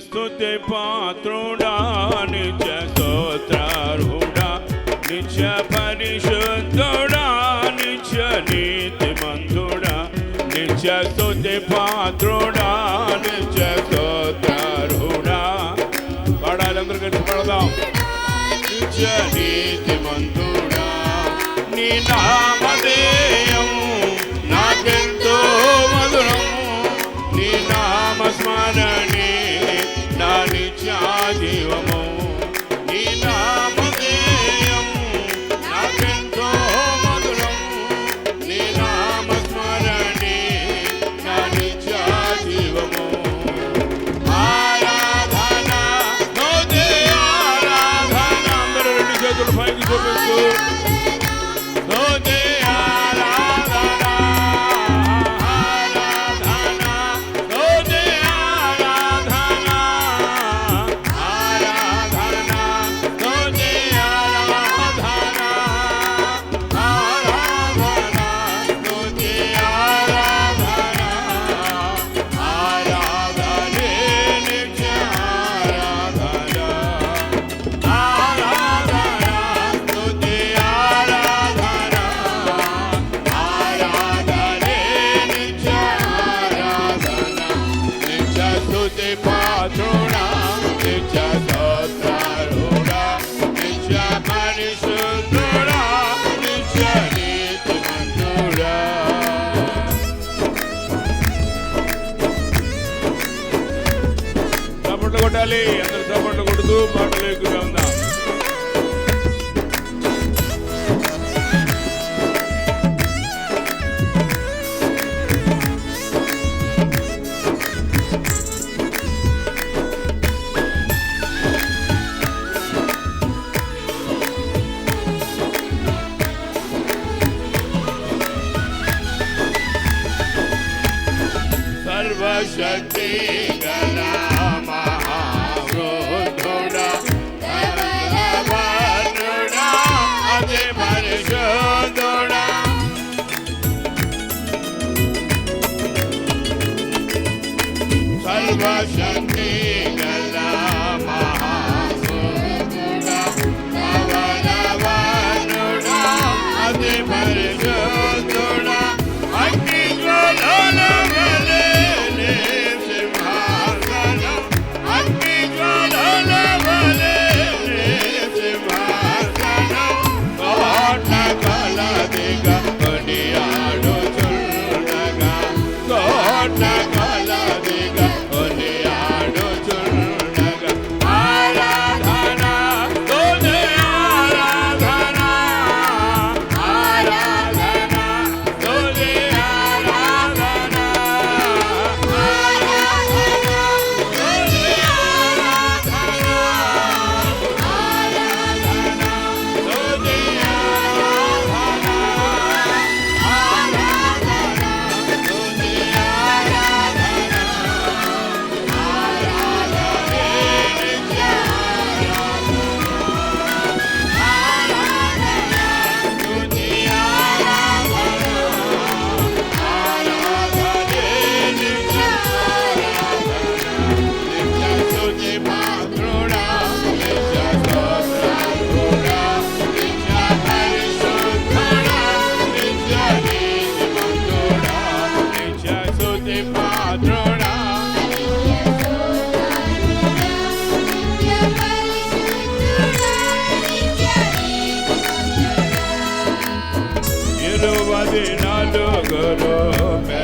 స్థుతి పాత్రుడా నిత్య స్తోత్రార్హుడా నిత్య పరిశుద్ధుడా నిత్య నీతిమంతుడా నిత్య స్థుతి పాత్రుడా నిత్య స్తోత్రార్హుడా పాడాలి అందరూ కలిసి పాడదాం. నిత్య నీతిమంతుడా నీ నామధేయం స్తుతి పాత్రుడా నిత్య స్తోత్రారుడా చప్పట్లు కొట్టాలి అందరు చప్పట్లు కొడుతూ పాటలు ఎక్కువగా ఉందా? i na dogoro pe